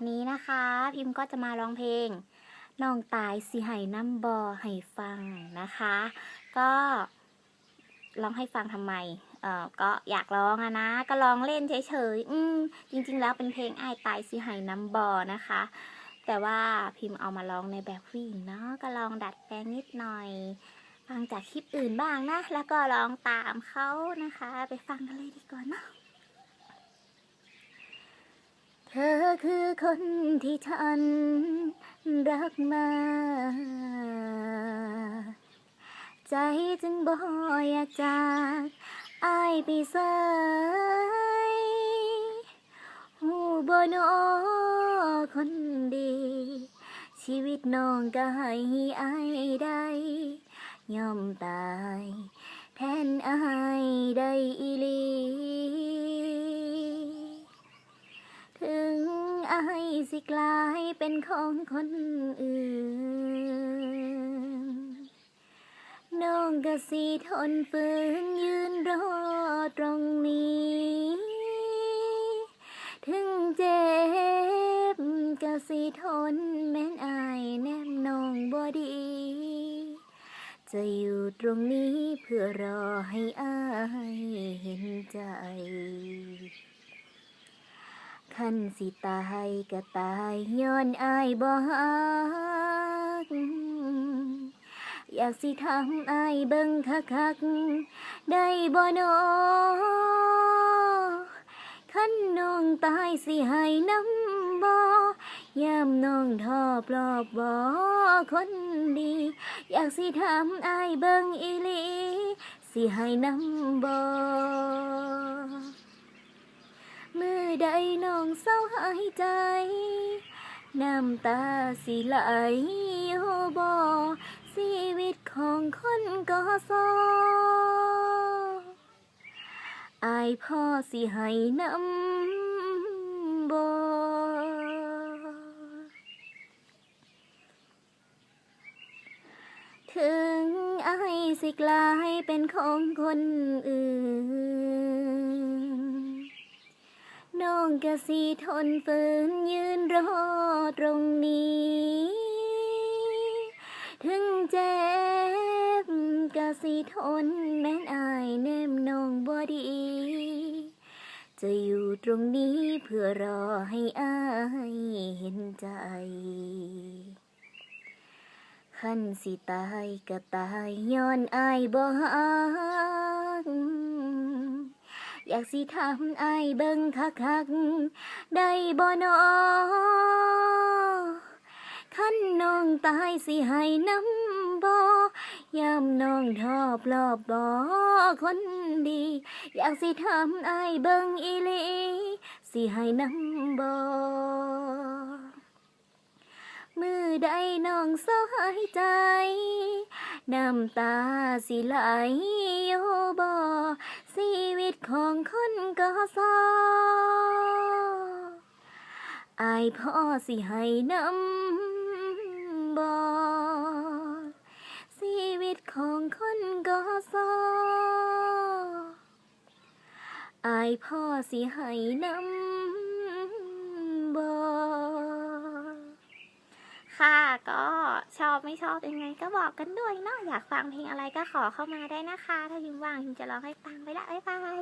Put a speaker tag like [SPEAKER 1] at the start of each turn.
[SPEAKER 1] วันนี้นะคะ พิมพ์ก็จะมาร้องเพลงน้องตายสิให้น้ำบอให้ฟังนะคะ ก็ร้องให้ฟังทำไม เออก็อยากร้องอะนะ ก็ร้องเล่นเฉยๆ อืมจริง ๆ แล้วเป็นเพลงอ้ายตายสิให้น้ำบอนะคะ แต่ว่าพิมพ์เอามาร้องในแบบผู้หญิงเนาะ ก็ลองดัดแปลงนิดหน่อย ฟังจากคลิปอื่นบ้างนะ แล้วก็ร้องตามเขานะคะ ไปฟังกันเลยดีกว่าเนาะ เธอคือคนที่ฉันรักมา ใจจึงบ่อยากจากอายไปใส่หูบ่นอคนดี ชีวิตน้องก็ให้อายได้ยอมตาย แทนอายได้อีลี ถึง อายสิกลายเป็นของคนอื่น น้องก็สิทนฝืนยืนรอตรงนี้ ถึงเจ็บก็สิทนแม้นอายแนมน้องบ่ดี จะอยู่ตรงนี้เพื่อรอให้อายเห็นใจ คันสิตายก็ตายย้อนอายบ่ฮักอยากสิทำอายเบิ่งคักๆได้บ่นอคันน้องตายสิให้น้ำบ่ยามน้องทอปลอบบ่คนดี อยากสิทำอายเบิ่งอีหลี สิให้น้ำบ่ ใดน้องเศร้าหายใจ น้ำตาสิไหลโอบชีวิตของคนก็ซออายพ่อสิให้น้ำบ่ถึงอายสิกลายเป็นของคนอื่น องก็สิทนฝืนยืนรอตรงนี้ ถึงเจ็บก็สิทนแม้นอายแนมนองบ่ดี จะอยู่ตรงนี้เพื่อรอให้อายเห็นใจขั้นสิตายก็ตายย้อนอายบ่ฮัก อยากสิทำอายเบิ่งคักๆได้บ่นอคันน้องตายสิให้น้ำบ่ยามน้องทอปลอบบ่คนดี อยากสิทำอายเบิ่งอีหลีสิให้น้ำบ่มือใดน้องเศร้าหายใจ น้ำตาสิไหลโยบอชีวิ ตของคนก็ซออายพ่อสิให้น้ำบอชีวิตของคนก็ซออายพ่อสิให้น้ำ ชอบไม่ชอบยังไงก็บอกกันด้วยเนาะอยากฟังเพลงอะไรก็ขอเข้ามาได้นะคะ ถ้าพิมว่างพิมจะร้องให้ฟังไปละบ๊ายบาย